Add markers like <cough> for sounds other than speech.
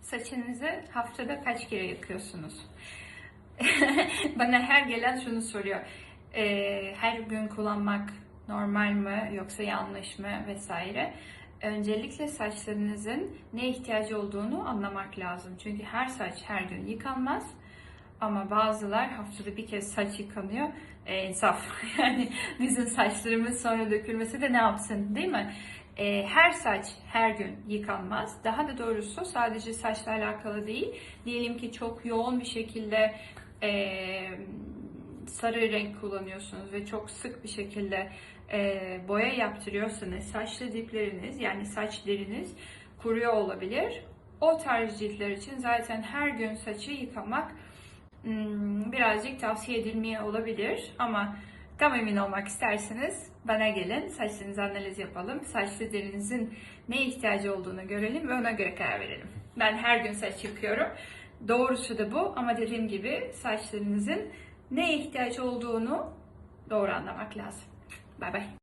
saçınızı haftada kaç kere yıkıyorsunuz? <laughs> Bana her gelen şunu soruyor. Ee, her gün kullanmak normal mi yoksa yanlış mı vesaire. Öncelikle saçlarınızın ne ihtiyacı olduğunu anlamak lazım. Çünkü her saç her gün yıkanmaz. Ama bazılar haftada bir kez saç yıkanıyor. E, insaf. <laughs> Yani bizim saçlarımız sonra dökülmesi de ne yapsın değil mi? E, her saç her gün yıkanmaz. Daha da doğrusu sadece saçla alakalı değil. Diyelim ki çok yoğun bir şekilde e, sarı renk kullanıyorsunuz ve çok sık bir şekilde e, boya yaptırıyorsanız saçlı dipleriniz yani saç deriniz kuruyor olabilir. O tarz ciltler için zaten her gün saçı yıkamak hmm, birazcık tavsiye edilmeye olabilir ama tam emin olmak isterseniz bana gelin saçlarınızı analiz yapalım. Saçlı derinizin ne ihtiyacı olduğunu görelim ve ona göre karar verelim. Ben her gün saç yıkıyorum. Doğrusu da bu ama dediğim gibi saçlarınızın ne ihtiyaç olduğunu doğru anlamak lazım. Bay bay.